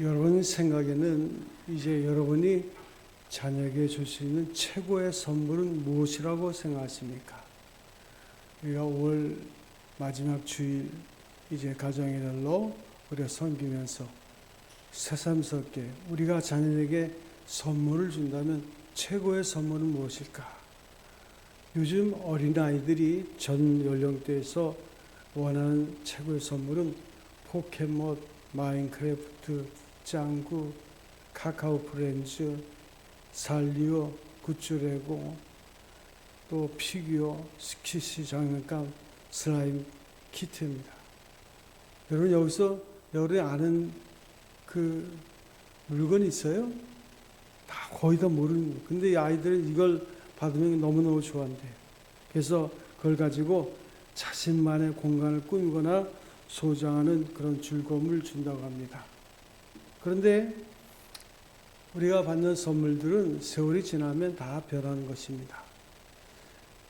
여러분 생각에는 이제 여러분이 자녀에게 줄 수 있는 최고의 선물은 무엇이라고 생각하십니까? 우리가 5월 마지막 주일 이제 가정의 날로 우리가 섬기면서 새삼스럽게 우리가 자녀에게 선물을 준다면 최고의 선물은 무엇일까? 요즘 어린아이들이 전 연령대에서 원하는 최고의 선물은 포켓몬, 마인크래프트, 짱구, 카카오 프렌즈, 살리오, 굿즈레고, 또 피규어, 스키시 장난감, 슬라임 키트입니다. 여러분 여기서 여러분이 아는 그 물건이 있어요? 다 거의 다 모르는 거예요. 근데 이 아이들은 이걸 받으면 너무너무 좋아한대. 그래서 그걸 가지고 자신만의 공간을 꾸미거나 소장하는 그런 즐거움을 준다고 합니다. 그런데 우리가 받는 선물들은 세월이 지나면 다 변하는 것입니다.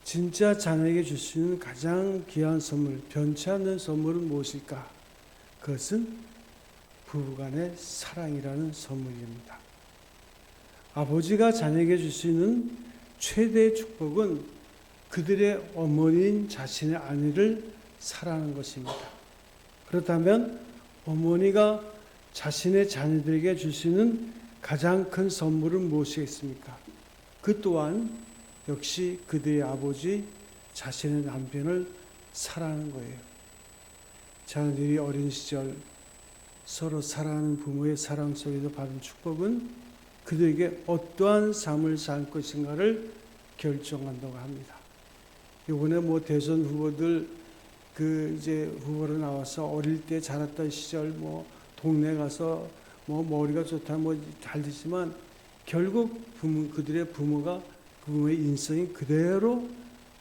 진짜 자녀에게 줄 수 있는 가장 귀한 선물, 변치 않는 선물은 무엇일까? 그것은 부부간의 사랑이라는 선물입니다. 아버지가 자녀에게 줄 수 있는 최대의 축복은 그들의 어머니인 자신의 아내를 사랑하는 것입니다. 그렇다면 어머니가 자신의 자녀들에게 있는 가장 큰 선물은 무엇이겠습니까? 그 또한 역시 그들의 아버지 자신의 남편을 사랑하는 거예요. 자녀들이 어린 시절 서로 사랑하는 부모의 사랑 속에서 받은 축복은 그들에게 어떠한 삶을 살 것인가를 결정한다고 합니다. 이번에 뭐 대선 후보들 그 이제 후보로 나와서 어릴 때 자랐던 시절 뭐 동네 가서 뭐 머리가 좋다 뭐잘 되지만 결국 부모 그들의 부모가 그 부모의 인성이 그대로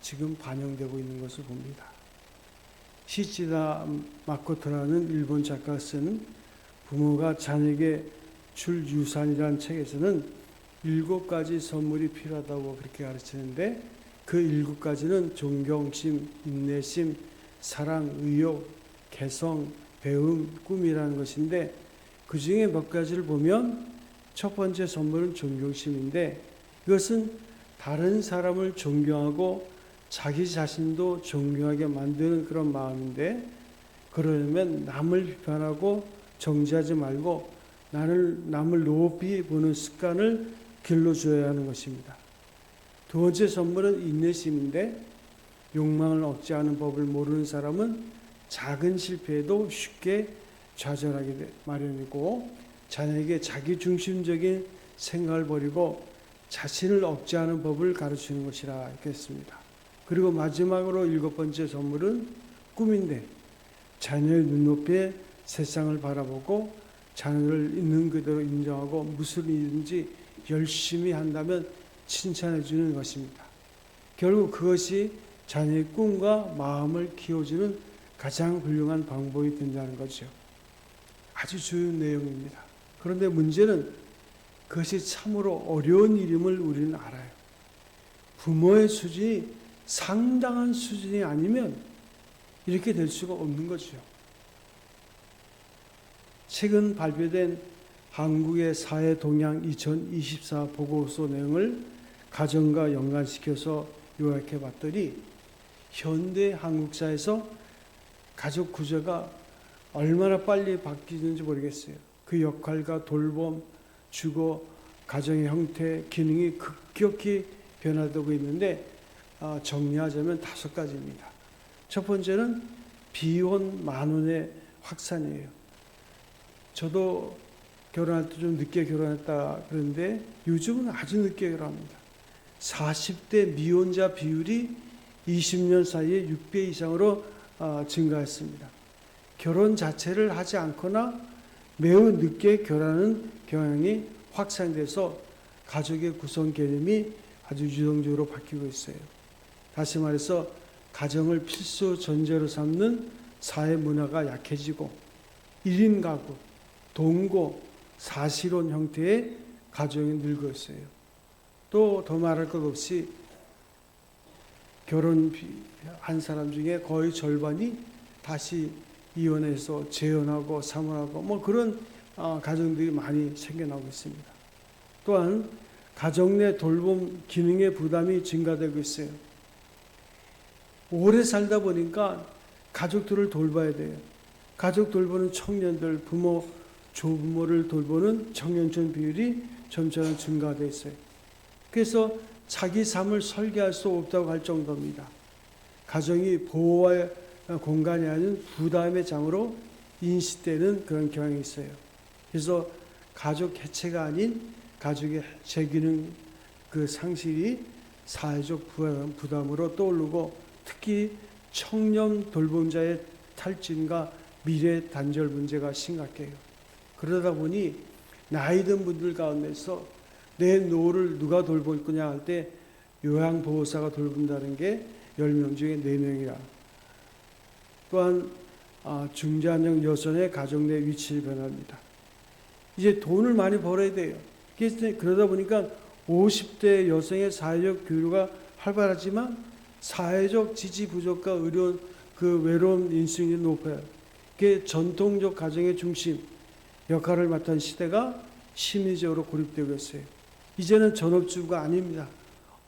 지금 반영되고 있는 것을 봅니다. 시치다 마코토라는 일본 작가가 쓴 부모가 자녀에게 줄 유산이라는 책에서는 일곱 가지 선물이 필요하다고 그렇게 가르치는데 그 일곱 가지는 존경심, 인내심, 사랑, 의욕, 개성, 배움, 꿈이라는 것인데 그 중에 몇 가지를 보면 첫 번째 선물은 존경심인데 이것은 다른 사람을 존경하고 자기 자신도 존경하게 만드는 그런 마음인데 그러려면 남을 비판하고 정지하지 말고 나를 남을 높이 보는 습관을 길러줘야 하는 것입니다. 두 번째 선물은 인내심인데 욕망을 억제하는 법을 모르는 사람은 작은 실패에도 쉽게 좌절하게 마련이고 자녀에게 자기 중심적인 생각을 버리고 자신을 억제하는 법을 가르치는 것이라 했습니다. 그리고 마지막으로 일곱 번째 선물은 꿈인데 자녀의 눈높이에 세상을 바라보고 자녀를 있는 그대로 인정하고 무슨 일인지 열심히 한다면 칭찬해 주는 것입니다. 결국 그것이 자녀의 꿈과 마음을 키워주는 가장 훌륭한 방법이 된다는 거죠. 아주 좋은 내용입니다. 그런데 문제는 그것이 참으로 어려운 일임을 우리는 알아요. 부모의 수준이 상당한 수준이 아니면 이렇게 될 수가 없는 거죠. 최근 발표된 한국의 사회 동향 2024 보고서 내용을 가정과 연관시켜서 요약해 봤더니 현대 한국 사회에서 가족 구조가 얼마나 빨리 바뀌는지 모르겠어요. 그 역할과 돌봄, 주거, 가정의 형태, 기능이 급격히 변화되고 있는데 아, 정리하자면 다섯 가지입니다. 첫 번째는 비혼 만혼의 확산이에요. 저도 결혼할 때 좀 늦게 결혼했다 그런데 요즘은 아주 늦게 결혼합니다. 40대 미혼자 비율이 20년 사이에 6배 이상으로 아, 증가했습니다. 결혼 자체를 하지 않거나 매우 늦게 결혼하는 경향이 확산돼서 가족의 구성 개념이 아주 유동적으로 바뀌고 있어요. 다시 말해서 가정을 필수 전제로 삼는 사회 문화가 약해지고 1인 가구, 동거, 사실혼 형태의 가정이 늘고 있어요. 또 더 말할 것 없이 결혼 한 사람 중에 거의 절반이 다시 이혼해서 재혼하고 사모하고 뭐 그런 아, 가정들이 많이 생겨나고 있습니다. 또한 가정 내 돌봄 기능의 부담이 증가되고 있어요. 오래 살다 보니까 가족들을 돌봐야 돼요. 가족 돌보는 청년들, 부모, 조부모를 돌보는 청년층 비율이 점점 증가돼 있어요. 그래서 자기 삶을 설계할 수 없다고 할 정도입니다. 가정이 보호와 공간이 아닌 부담의 장으로 인식되는 그런 경향이 있어요. 그래서 가족 해체가 아닌 가족의 재기능 그 상실이 사회적 부담, 부담으로 떠오르고 특히 청년 돌봄자의 탈진과 미래 단절 문제가 심각해요. 그러다 보니 나이 든 분들 가운데서 내 노를 누가 돌볼 거냐 할 때 요양보호사가 돌본다는 게 10명 중에 4명이라. 또한 아, 중장년 여성의 가정 내 위치를 변합니다. 이제 돈을 많이 벌어야 돼요. 그러다 보니까 50대 여성의 사회적 교류가 활발하지만 사회적 지지 부족과 의료 그 외로움 인식이 높아요. 그게 전통적 가정의 중심 역할을 맡은 시대가 심리적으로 고립되고 있어요. 이제는 전업주부가 아닙니다.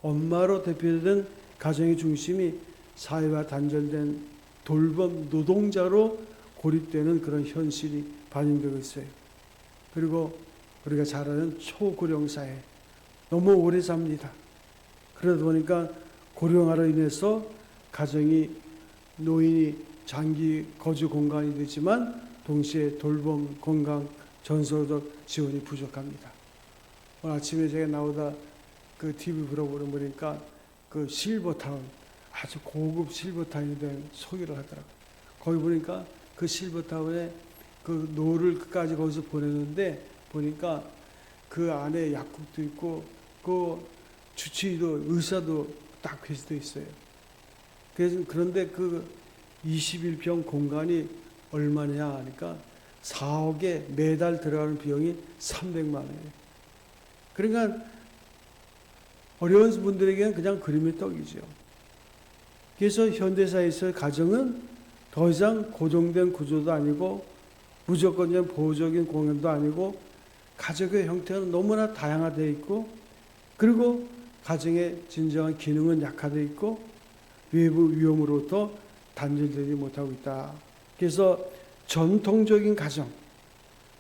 엄마로 대표된 가정의 중심이 사회와 단절된 돌봄 노동자로 고립되는 그런 현실이 반영되고 있어요. 그리고 우리가 잘 아는 초고령 사회 너무 오래 삽니다. 그러다 보니까 고령화로 인해서 가정이 노인이 장기 거주 공간이 되지만 동시에 돌봄, 건강, 전소적 지원이 부족합니다. 오늘 아침에 제가 나오다 그 TV 프로그램 보니까 그 실버타운 아주 고급 실버타운에 대한 소개를 하더라고요. 거기 보니까 그 실버타운에 그 노를 끝까지 거기서 보내는데 보니까 그 안에 약국도 있고 그 주치의도 의사도 딱 배치돼 있어요. 그래서 그런데 그 21평 공간이 얼마냐 하니까 4억에 매달 들어가는 비용이 300만 원이에요. 그러니까 어려운 분들에게는 그냥 그림의 떡이죠. 그래서 현대사에서 가정은 더 이상 고정된 구조도 아니고 무조건적인 보호적인 공연도 아니고 가족의 형태는 너무나 다양화되어 있고 그리고 가정의 진정한 기능은 약화되어 있고 외부 위험으로부터 단절되지 못하고 있다. 그래서 전통적인 가정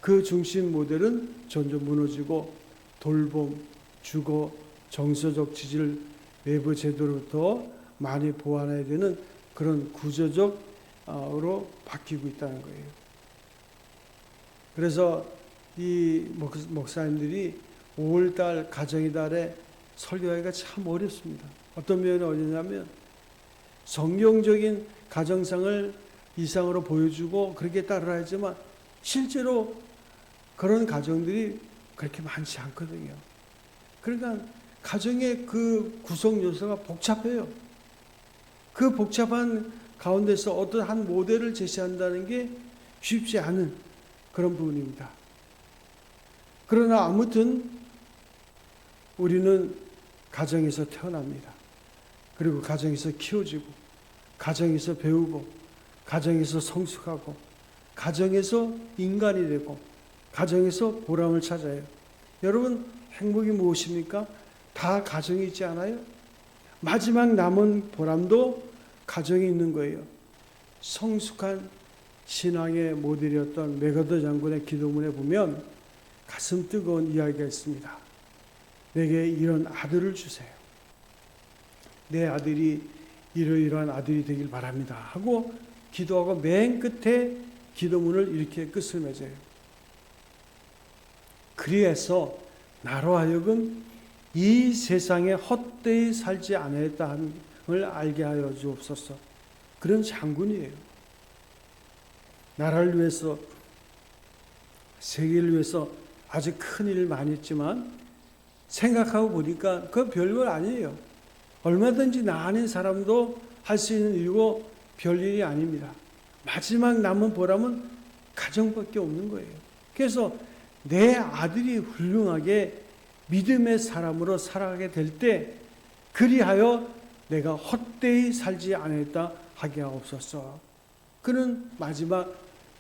그 중심 모델은 점점 무너지고 돌봄, 주거, 정서적 지지를 외부 제도로부터 많이 보완해야 되는 그런 구조적으로 바뀌고 있다는 거예요. 그래서 이 목사님들이 5월달 가정의 달에 설교하기가 참 어렵습니다. 어떤 면이 어디냐면 성경적인 가정상을 이상으로 보여주고 그렇게 따라야지만 실제로 그런 가정들이 그렇게 많지 않거든요. 그러니까 가정의 그 구성 요소가 복잡해요. 그 복잡한 가운데서 어떤 한 모델을 제시한다는 게 쉽지 않은 그런 부분입니다. 그러나 아무튼 우리는 가정에서 태어납니다. 그리고 가정에서 키워지고, 가정에서 배우고, 가정에서 성숙하고, 가정에서 인간이 되고, 가정에서 보람을 찾아요. 여러분, 행복이 무엇입니까? 다 가정이 있지 않아요? 마지막 남은 보람도 가정에 있는 거예요. 성숙한 신앙의 모델이었던 메가더 장군의 기도문에 보면 가슴 뜨거운 이야기가 있습니다. 내게 이런 아들을 주세요. 내 아들이 이러이러한 아들이 되길 바랍니다. 하고 기도하고 맨 끝에 기도문을 이렇게 끝을 맺어요. 그리해서 나로 하여금 이 세상에 헛되이 살지 않았다는 걸 알게 하여 주옵소서. 그런 장군이에요. 나라를 위해서 세계를 위해서 아주 큰 일을 많이 했지만 생각하고 보니까 그 별걸 아니에요. 얼마든지 나 아닌 사람도 할 수 있는 일이고 별일이 아닙니다. 마지막 남은 보람은 가정밖에 없는 거예요. 그래서 내 아들이 훌륭하게 믿음의 사람으로 살아가게 될 때 그리하여 내가 헛되이 살지 않았다 하게 하옵소서. 그는 마지막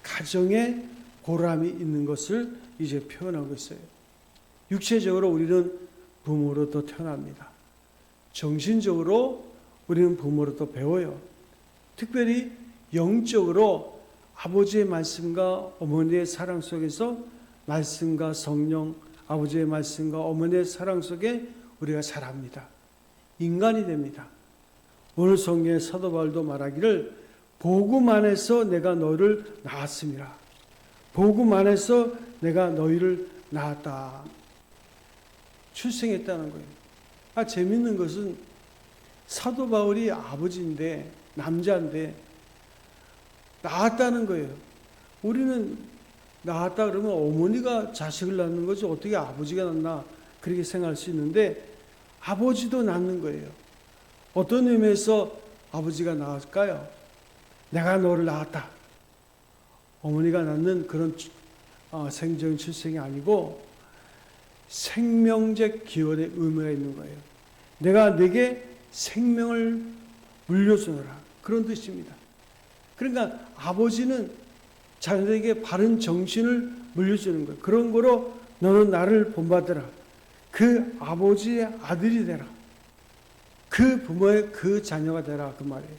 가정의 보람이 있는 것을 이제 표현하고 있어요. 육체적으로 우리는 부모로부터 태어납니다. 정신적으로 우리는 부모로부터 배워요. 특별히 영적으로 아버지의 말씀과 어머니의 사랑 속에서 말씀과 성령, 아버지의 말씀과 어머니의 사랑 속에 우리가 자랍니다. 인간이 됩니다. 오늘 성경의 사도 바울도 말하기를 복음 안에서 내가 너를 낳았습니다. 복음 안에서 내가 너희를 낳았다. 출생했다는 거예요. 아 재밌는 것은 사도 바울이 아버지인데 남자인데 낳았다는 거예요. 우리는 낳았다 그러면 어머니가 자식을 낳는 거지 어떻게 아버지가 낳나 그렇게 생각할 수 있는데 아버지도 낳는 거예요. 어떤 의미에서 아버지가 낳을까요? 내가 너를 낳았다. 어머니가 낳는 그런 어, 생적 출생이 아니고 생명적 기원의 의미가 있는 거예요. 내가 내게 생명을 물려주노라. 그런 뜻입니다. 그러니까 아버지는 자녀에게 바른 정신을 물려주는 거예요. 그런 거로 너는 나를 본받으라. 그 아버지의 아들이 되라. 그 부모의 그 자녀가 되라. 그 말이에요.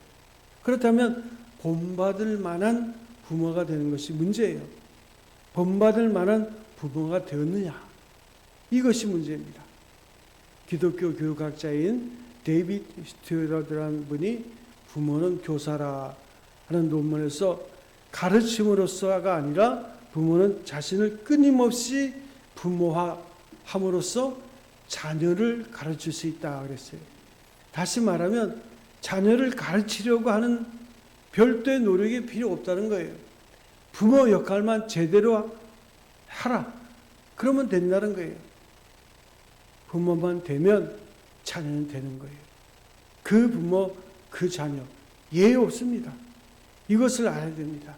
그렇다면 본받을 만한 부모가 되는 것이 문제예요. 본받을 만한 부모가 되었느냐. 이것이 문제입니다. 기독교 교육학자인 데이빗 스튜어드라는 분이 부모는 교사라 하는 논문에서 가르침으로서가 아니라 부모는 자신을 끊임없이 부모화함으로써 자녀를 가르칠 수 있다 그랬어요. 다시 말하면 자녀를 가르치려고 하는 별도의 노력이 필요 없다는 거예요. 부모 역할만 제대로 하라. 그러면 된다는 거예요. 부모만 되면 자녀는 되는 거예요. 그 부모, 그 자녀, 예외 없습니다. 이것을 알아야 됩니다.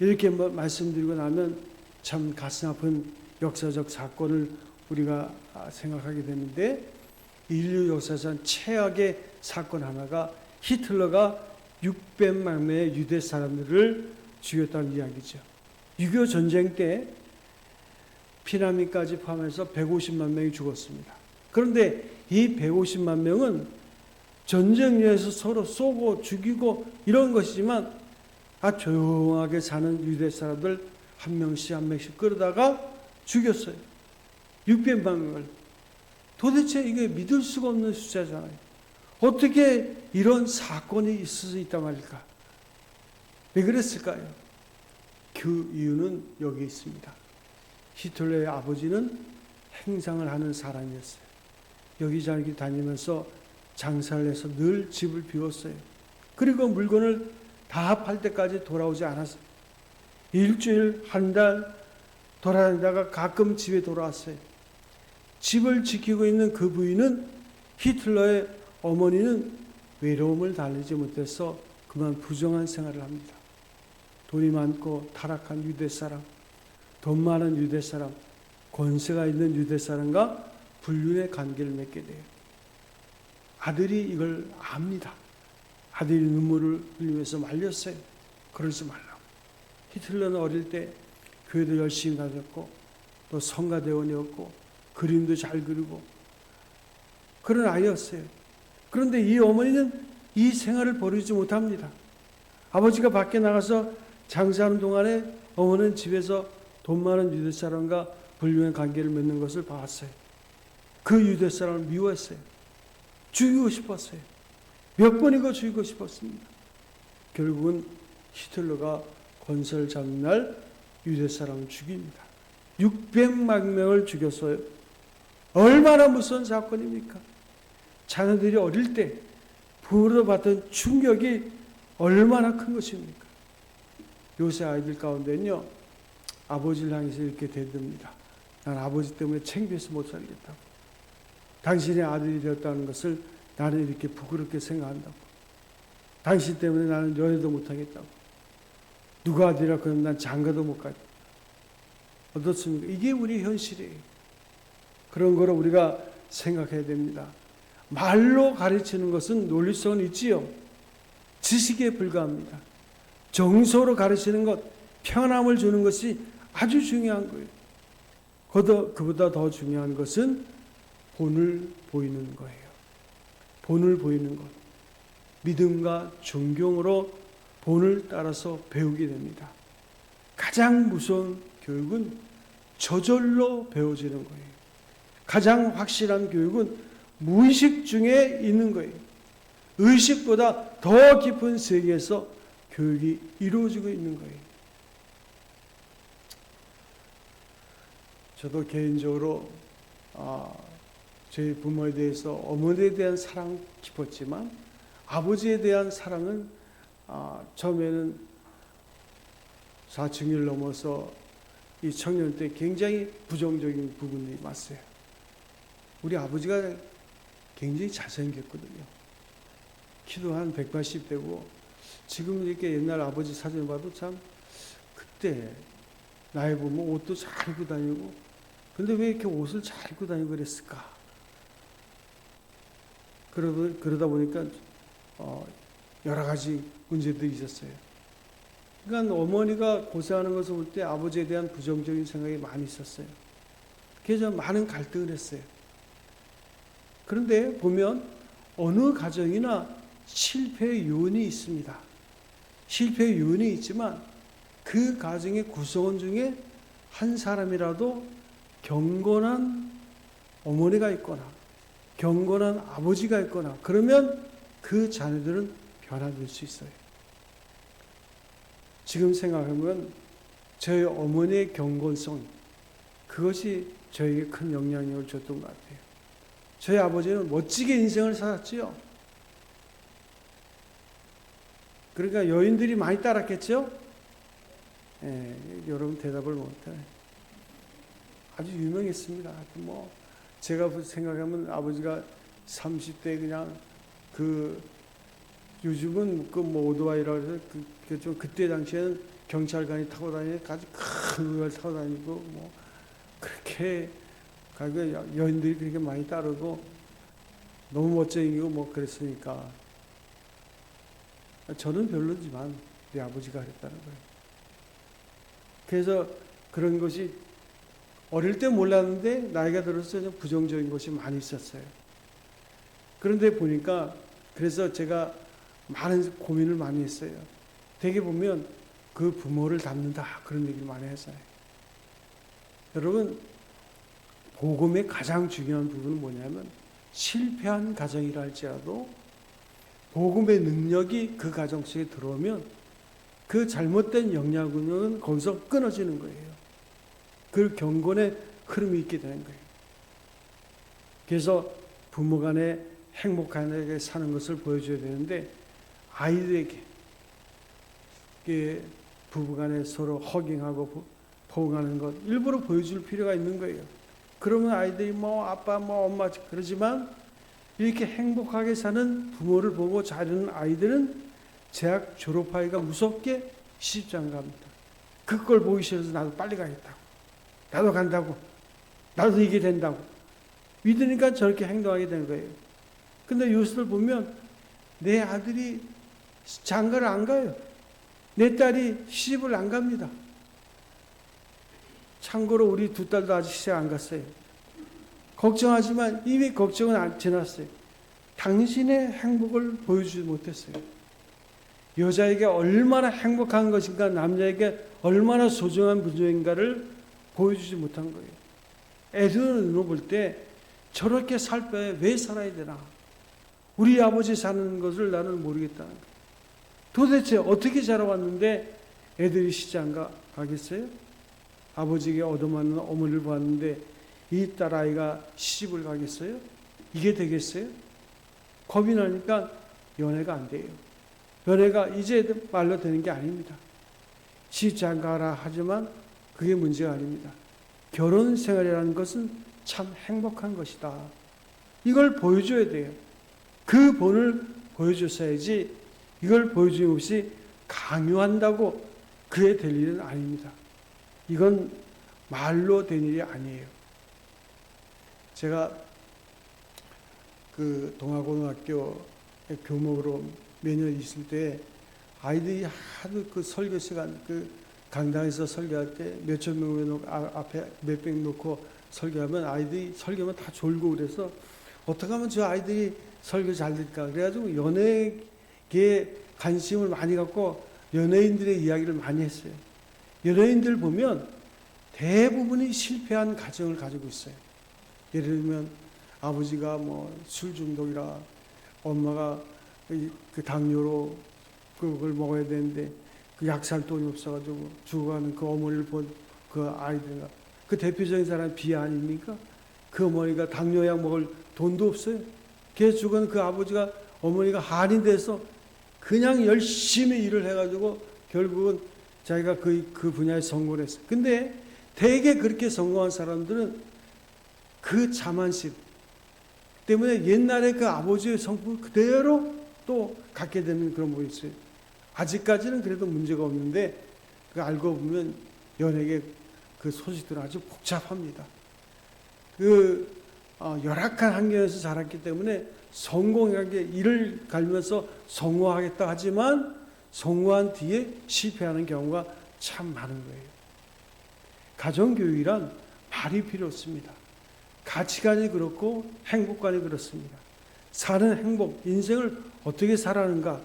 이렇게 뭐 말씀드리고 나면 참 가슴 아픈 역사적 사건을 우리가 생각하게 되는데 인류 역사상 최악의 사건 하나가 히틀러가 600만 명의 유대 사람들을 죽였다는 이야기죠. 6.25 전쟁 때 피난민까지 포함해서 150만 명이 죽었습니다. 그런데 이 150만 명은 전쟁에서 서로 쏘고 죽이고 이런 것이지만 아 조용하게 사는 유대 사람들 한 명씩 한 명씩 끌어다가 죽였어요. 600만 명을. 도대체 이게 믿을 수가 없는 숫자잖아요. 어떻게 이런 사건이 있을 수 있단 말일까? 왜 그랬을까요? 그 이유는 여기 있습니다. 히틀러의 아버지는 행상을 하는 사람이었어요. 여기저기 다니면서 장사를 해서 늘 집을 비웠어요. 그리고 물건을 다팔 때까지 돌아오지 않았어요. 일주일, 한 달 돌아다니다가 가끔 집에 돌아왔어요. 집을 지키고 있는 그 부인은 히틀러의 어머니는 외로움을 달래지 못해서 그만 부정한 생활을 합니다. 돈이 많고 타락한 유대 사람, 돈 많은 유대 사람, 권세가 있는 유대 사람과 불륜의 관계를 맺게 돼요. 아들이 이걸 압니다. 아들이 눈물을 흘리면서 말렸어요. 그러지 말라고. 히틀러는 어릴 때 교회도 열심히 다녔고 또 성가대원이었고 그림도 잘 그리고 그런 아이였어요. 그런데 이 어머니는 이 생활을 버리지 못합니다. 아버지가 밖에 나가서 장사하는 동안에 어머니는 집에서 돈 많은 유대 사람과 불륜의 관계를 맺는 것을 봤어요. 그 유대 사람을 미워했어요. 죽이고 싶었어요. 몇 번이고 죽이고 싶었습니다. 결국은 히틀러가 권세를 잡는 날 유대 사람을 죽입니다. 600만 명을 죽였어요. 얼마나 무서운 사건입니까? 자녀들이 어릴 때 부모로 받던 충격이 얼마나 큰 것입니까? 요새 아이들 가운데는요, 아버지를 향해서 이렇게 대듭니다. 난 아버지 때문에 챙겨서 못 살겠다고. 당신의 아들이 되었다는 것을 나는 이렇게 부끄럽게 생각한다고. 당신 때문에 나는 연애도 못하겠다고. 누가 아들이라 그러면 난 장가도 못 가고. 어떻습니까? 이게 우리 현실이에요. 그런 거를 우리가 생각해야 됩니다. 말로 가르치는 것은 논리성은 있지요. 지식에 불과합니다. 정서로 가르치는 것, 평안함을 주는 것이 아주 중요한 거예요. 그보다 더 중요한 것은 본을 보이는 거예요. 본을 보이는 것. 믿음과 존경으로 본을 따라서 배우게 됩니다. 가장 무서운 교육은 저절로 배워지는 거예요. 가장 확실한 교육은 무의식 중에 있는 거예요. 의식보다 더 깊은 세계에서 교육이 이루어지고 있는 거예요. 저도 개인적으로 아, 저희 부모에 대해서 어머니에 대한 사랑 깊었지만 아버지에 대한 사랑은 아, 처음에는 사춘기를 넘어서 이 청년 때 굉장히 부정적인 부분이 왔어요. 우리 아버지가 굉장히 잘생겼거든요. 키도 한 180대고 지금 이렇게 옛날 아버지 사진 봐도 참 그때 나이 보면 옷도 잘 입고 다니고 근데 왜 이렇게 옷을 잘 입고 다니고 그랬을까? 그러다, 그러다 보니까 어, 여러 가지 문제들이 있었어요. 그러니까 어머니가 고생하는 것을 볼 때 아버지에 대한 부정적인 생각이 많이 있었어요. 그래서 많은 갈등을 했어요. 그런데 보면 어느 가정이나 실패의 요인이 있습니다. 실패의 요인이 있지만 그 가정의 구성원 중에 한 사람이라도 경건한 어머니가 있거나 경건한 아버지가 있거나 그러면 그 자녀들은 변화될 수 있어요. 지금 생각하면 저희 어머니의 경건성 그것이 저에게 큰 영향력을 줬던 것 같아요. 저희 아버지는 멋지게 인생을 살았지요. 그러니까 여인들이 많이 따랐겠죠? 예, 여러분 대답을 못해. 아주 유명했습니다. 뭐 제가 생각하면 아버지가 30대 그냥 그 요즘은 그뭐 오토바이라 해서 그, 그 좀 그때 당시에는 경찰관이 타고 다니는 아주 큰 걸 타고 다니고 뭐 그렇게 가게 여인들이 그렇게 많이 따르고 너무 멋쟁이고 뭐 그랬으니까 저는 별로지만 우리 아버지가 그랬다는 거예요. 그래서 그런 것이 어릴 때 몰랐는데 나이가 들어서 좀 부정적인 것이 많이 있었어요. 그런데 보니까 그래서 제가 많은 고민을 많이 했어요. 되게 보면 그 부모를 닮는다 그런 얘기를 많이 했어요. 여러분 복음의 가장 중요한 부분은 뭐냐면 실패한 가정이라 할지라도 복음의 능력이 그 가정 속에 들어오면 그 잘못된 영향은 거기서 끊어지는 거예요. 그 경건의 흐름이 있게 되는 거예요. 그래서 부모 간에 행복하게 사는 것을 보여줘야 되는데 아이들에게 부부 간에 서로 허깅하고 포옹하는 것 일부러 보여줄 필요가 있는 거예요. 그러면 아이들이 뭐 아빠 뭐 엄마 그러지만 이렇게 행복하게 사는 부모를 보고 자르는 아이들은 대학 졸업하기가 무섭게 시집장 갑니다. 그걸 보기 싫어서 나도 빨리 가겠다고. 나도 간다고. 나도 이게 된다고. 믿으니까 저렇게 행동하게 되는 거예요. 근데 요새들 보면 내 아들이 장가를 안 가요. 내 딸이 시집을 안 갑니다. 참고로 우리 두 딸도 아직 시집 안 갔어요. 걱정하지만 이미 걱정은 안 지났어요. 당신의 행복을 보여주지 못했어요. 여자에게 얼마나 행복한 것인가, 남자에게 얼마나 소중한 분조인가를 보여주지 못한 거예요. 애들은 눈으로 볼 때 저렇게 살 바에 왜 살아야 되나? 우리 아버지 사는 것을 나는 모르겠다는 거예요. 도대체 어떻게 자라왔는데 애들이 시장 가, 가겠어요? 아버지에게 얻어맞는 어머니를 보았는데 이 딸아이가 시집을 가겠어요? 이게 되겠어요? 겁이 나니까 연애가 안 돼요. 연애가 이제 말로 되는 게 아닙니다. 시장 가라 하지만 그게 문제가 아닙니다. 결혼 생활이라는 것은 참 행복한 것이다. 이걸 보여줘야 돼요. 그 본을 보여줬어야지 이걸 보여주는 없이 강요한다고 그래 될 일은 아닙니다. 이건 말로 된 일이 아니에요. 제가 그 동아고등학교 교목으로 매년 있을 때 아이들이 하도 그 설교 시간 그 강당에서 설교할 때 몇천 명 놓고 아, 앞에 몇백 놓고 설교하면 아이들이 설교하면 다 졸고 그래서 어떻게 하면 저 아이들이 설교 잘 될까 그래가지고 연예계에 관심을 많이 갖고 연예인들의 이야기를 많이 했어요. 연예인들 보면 대부분이 실패한 가정을 가지고 있어요. 예를 들면 아버지가 뭐 술 중독이라 엄마가 이- 그 당뇨로 그걸 먹어야 되는데 그 약살 돈이 없어가지고 죽어가는 그 어머니를 본 그 아이들가 그 대표적인 사람이 비아 아닙니까? 그 어머니가 당뇨약 먹을 돈도 없어요. 걔 죽은 그 아버지가 어머니가 한이 돼서 그냥 열심히 일을 해가지고 결국은 자기가 그, 그 분야에 성공을 했어요. 근데 대개 그렇게 성공한 사람들은 그 자만심 때문에 옛날에 그 아버지의 성품을 그대로 또 갖게 되는 그런 부분이 있어요. 아직까지는 그래도 문제가 없는데 그 알고 보면 연예계 그 소식들은 아주 복잡합니다. 그 어, 열악한 환경에서 자랐기 때문에 성공하게 일을 갈면서 성공하겠다 하지만 성공한 뒤에 실패하는 경우가 참 많은 거예요. 가정교육이란 말이 필요 없습니다. 가치관이 그렇고 행복관이 그렇습니다. 사는 행복, 인생을 어떻게 살아는가,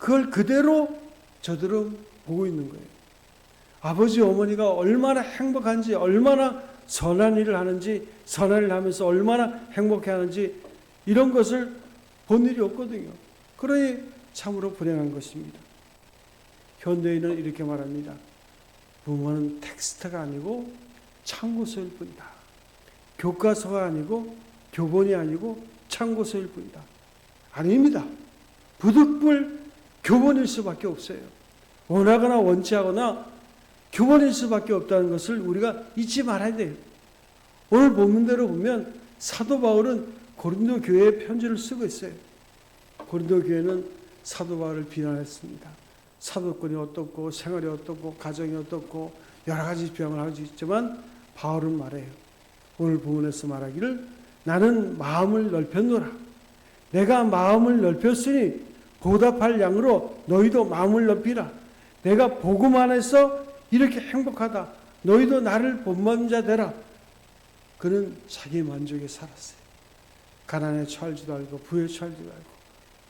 그걸 그대로 저들은 보고 있는 거예요. 아버지, 어머니가 얼마나 행복한지, 얼마나 선한 일을 하는지, 선한 일을 하면서 얼마나 행복해 하는지, 이런 것을 본 일이 없거든요. 그러니 참으로 불행한 것입니다. 현대인은 이렇게 말합니다. 부모는 텍스트가 아니고 참고서일 뿐이다. 교과서가 아니고 교본이 아니고 참고서일 뿐이다. 아닙니다. 부득불 교본일 수밖에 없어요. 원하거나 원치 하거나 교본일 수밖에 없다는 것을 우리가 잊지 말아야 돼요. 오늘 본문대로 보면 사도 바울은 고린도 교회에 편지를 쓰고 있어요. 고린도 교회는 사도 바울을 비난했습니다. 사도권이 어떻고 생활이 어떻고 가정이 어떻고 여러 가지 비방을 하고 있지만 바울은 말해요. 오늘 본문에서 말하기를 나는 마음을 넓혔노라. 내가 마음을 넓혔으니 보답할 양으로 너희도 마음을 넓히라. 내가 복음 안에서 이렇게 행복하다. 너희도 나를 본받는 자 되라. 그는 자기 만족에 살았어요. 가난에 처할지도 알고 부에 처할지도 알고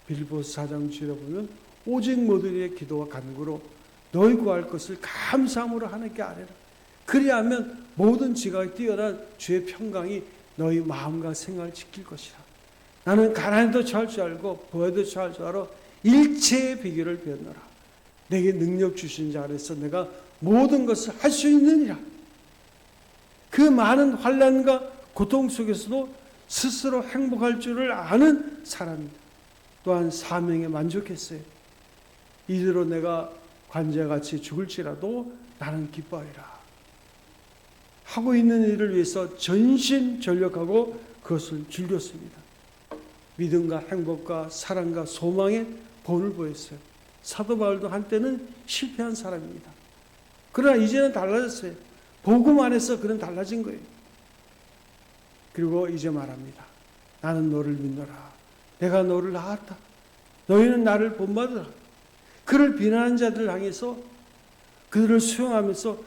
빌보스 4장 주에 보면 오직 모두의 기도와 간구로 너희 구할 것을 감사함으로 하나님께 아뢰라. 그리하면 모든 지각이 뛰어난 주의 평강이 너희 마음과 생각을 지킬 것이라. 나는 가난에도 처할 줄 알고 부에도 처할 줄 알아 일체의 비결을 배웠노라. 내게 능력 주신 자 안에서 내가 모든 것을 할 수 있느니라. 그 많은 환란과 고통 속에서도 스스로 행복할 줄을 아는 사람입니다. 또한 사명에 만족했어요. 이대로 내가 관자같이 죽을지라도 나는 기뻐하리라. 하고 있는 일을 위해서 전심전력하고 그것을 즐겼습니다. 믿음과 행복과 사랑과 소망의 본을 보였어요. 사도 바울도 한때는 실패한 사람입니다. 그러나 이제는 달라졌어요. 복음 안에서 그는 달라진 거예요. 그리고 이제 말합니다. 나는 너를 믿노라. 내가 너를 낳았다. 너희는 나를 본받으라. 그를 비난한 자들 향해서 그들을 수용하면서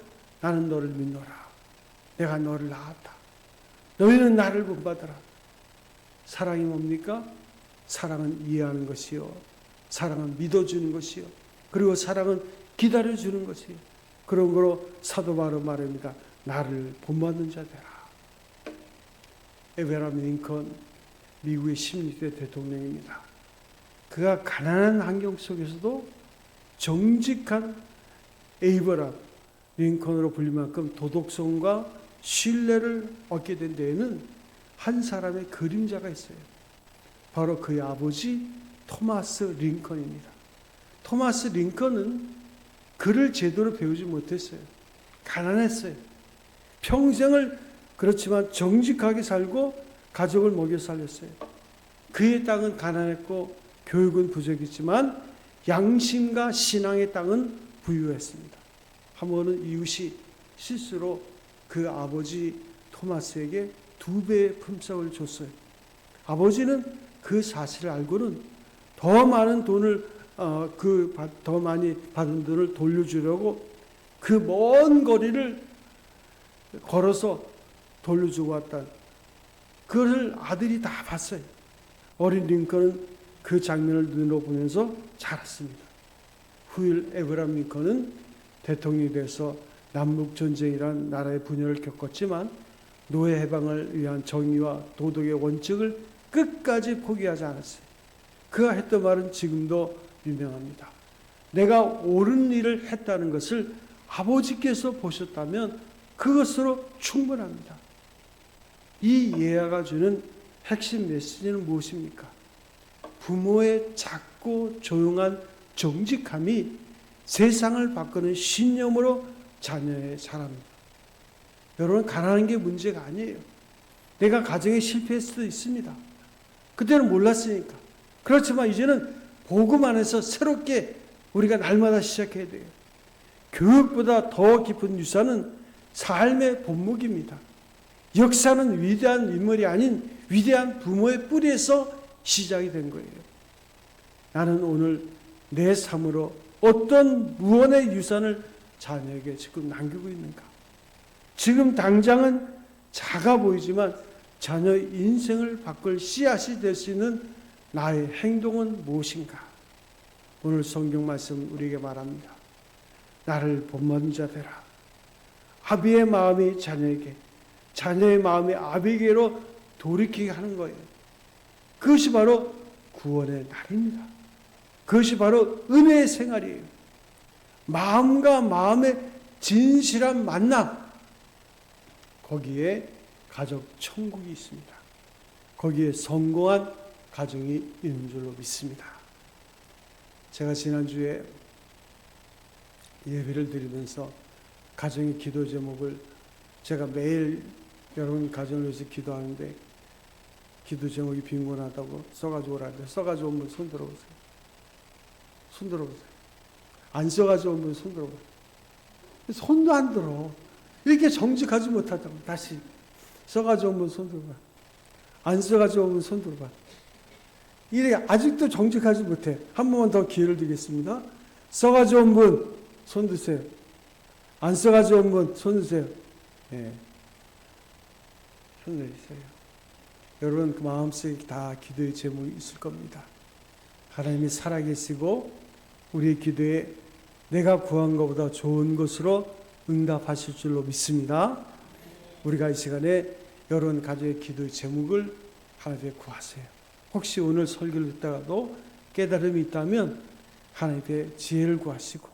나는 너를 믿노라. 내가 너를 낳았다. 너희는 나를 본받으라. 사랑이 뭡니까? 사랑은 이해하는 것이요. 사랑은 믿어주는 것이요. 그리고 사랑은 기다려주는 것이요. 그런 거로 사도 바로 말합니다. 나를 본받는 자 되라. 에베라임 링컨 미국의 16대 대통령입니다. 그가 가난한 환경 속에서도 정직한 에이버람 링컨으로 불릴 만큼 도덕성과 신뢰를 얻게 된 데에는 한 사람의 그림자가 있어요. 바로 그의 아버지 토마스 링컨입니다. 토마스 링컨은 글을 제대로 배우지 못했어요. 가난했어요. 평생을 그렇지만 정직하게 살고 가족을 먹여 살렸어요. 그의 땅은 가난했고 교육은 부족했지만 양심과 신앙의 땅은 부유했습니다. 한 번은 이웃이 실수로 그 아버지 토마스에게 두 배의 품삯을 줬어요. 아버지는 그 사실을 알고는 더 많은 돈을 어, 그 더 많이 받은 돈을 돌려주려고 그 먼 거리를 걸어서 돌려주고 왔다. 그것을 아들이 다 봤어요. 어린 링컨은 그 장면을 눈으로 보면서 자랐습니다. 후일 에브람 링컨은 대통령이 돼서 남북 전쟁이란 나라의 분열을 겪었지만 노예 해방을 위한 정의와 도덕의 원칙을 끝까지 포기하지 않았어요. 그가 했던 말은 지금도 유명합니다. 내가 옳은 일을 했다는 것을 아버지께서 보셨다면 그것으로 충분합니다. 이 예화가 주는 핵심 메시지는 무엇입니까? 부모의 작고 조용한 정직함이 세상을 바꾸는 신념으로 자녀의 자랍니다. 여러분 가난한 게 문제가 아니에요. 내가 가정에 실패할 수도 있습니다. 그때는 몰랐으니까. 그렇지만 이제는 복음 안에서 새롭게 우리가 날마다 시작해야 돼요. 교육보다 더 깊은 유산은 삶의 본목입니다. 역사는 위대한 인물이 아닌 위대한 부모의 뿌리에서 시작이 된 거예요. 나는 오늘 내 삶으로 어떤 무언의 유산을 자녀에게 지금 남기고 있는가? 지금 당장은 작아 보이지만 자녀 인생을 바꿀 씨앗이 될 수 있는 나의 행동은 무엇인가? 오늘 성경 말씀 우리에게 말합니다. 나를 본받는 자 되라. 아비의 마음이 자녀에게, 자녀의 마음이 아비에게로 돌이키게 하는 거예요. 그것이 바로 구원의 날입니다. 그것이 바로 은혜의 생활이에요. 마음과 마음의 진실한 만남. 거기에 가족 천국이 있습니다. 거기에 성공한 가정이 있는 줄로 믿습니다. 제가 지난주에 예배를 드리면서 가정의 기도 제목을 제가 매일 여러분 가정을 위해서 기도하는데 기도 제목이 빈곤하다고 써가지고 오라는데 써가지고 오면 손 들어보세요. 손 들어보세요. 안 써가지고 오면 손 들어보세요. 손도 안 들어. 이렇게 정직하지 못하다고 다시 써가지고 오면 손 들어봐. 안 써가지고 오면 손 들어봐. 이래 아직도 정직하지 못해. 한 번만 더 기회를 드리겠습니다. 써가지고 온분 손 드세요. 안 써가지고 온분 손 드세요. 예. 손 내리세요. 여러분 그 마음속에 다 기도의 제목이 있을 겁니다. 하나님이 살아계시고 우리의 기도에 내가 구한 것보다 좋은 것으로 응답하실 줄로 믿습니다. 우리가 이 시간에 여러분 가정의 기도의 제목을 하나님께 구하세요. 혹시 오늘 설교를 듣다가도 깨달음이 있다면 하나님께 지혜를 구하시고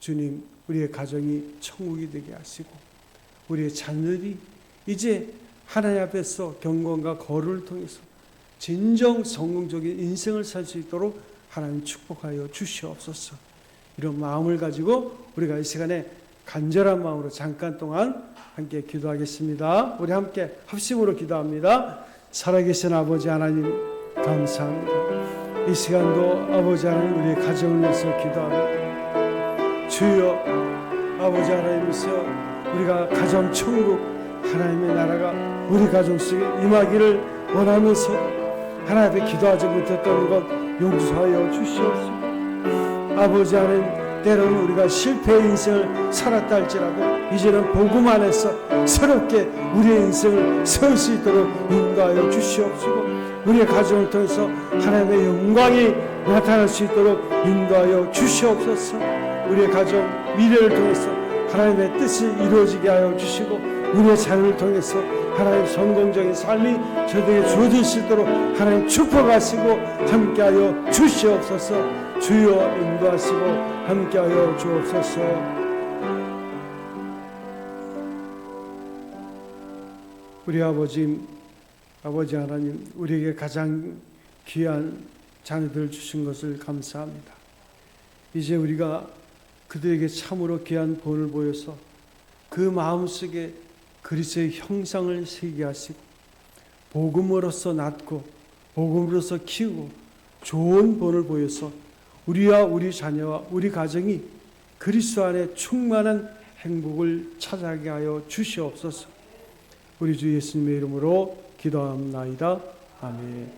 주님 우리의 가정이 천국이 되게 하시고 우리의 자녀들이 이제 하나님 앞에서 경건과 거를 통해서 진정 성공적인 인생을 살 수 있도록 하나님 축복하여 주시옵소서. 이런 마음을 가지고 우리가 이 시간에 간절한 마음으로 잠깐 동안 함께 기도하겠습니다. 우리 함께 합심으로 기도합니다. 살아계신 아버지 하나님 감사합니다. 이 시간도 아버지 하나님 우리의 가정을 위해서 기도합니다. 주여 아버지 하나님께서 우리가 가정 천국 하나님의 나라가 우리 가정 속에 임하기를 원하면서 하나님 앞에 기도하지 못했던 것 용서하여 주시옵소서. 아버지 하나님 때로는 우리가 실패의 인생을 살았다 할지라도 이제는 복음 안에서 새롭게 우리의 인생을 세울 수 있도록 인도하여 주시옵시고 우리의 가정을 통해서 하나님의 영광이 나타날 수 있도록 인도하여 주시옵소서. 우리의 가정 미래를 통해서 하나님의 뜻이 이루어지게 하여 주시고 우리의 자녀를 통해서 하나님 성공적인 삶이 저들에게 주어질 수 있도록 하나님 축복하시고 함께하여 주시옵소서 주여 인도하시고 함께하여 주옵소서. 우리 아버지 아버지 하나님 우리에게 가장 귀한 자녀들을 주신 것을 감사합니다. 이제 우리가 그들에게 참으로 귀한 본을 보여서 그 마음속에 그리스의 형상을 새게 하시고 복음으로서 낳고 복음으로서 키우고 좋은 본을 보여서 우리와 우리 자녀와 우리 가정이 그리스도 안에 충만한 행복을 찾아가게 하여 주시옵소서. 우리 주 예수님의 이름으로 기도합나이다. 아멘.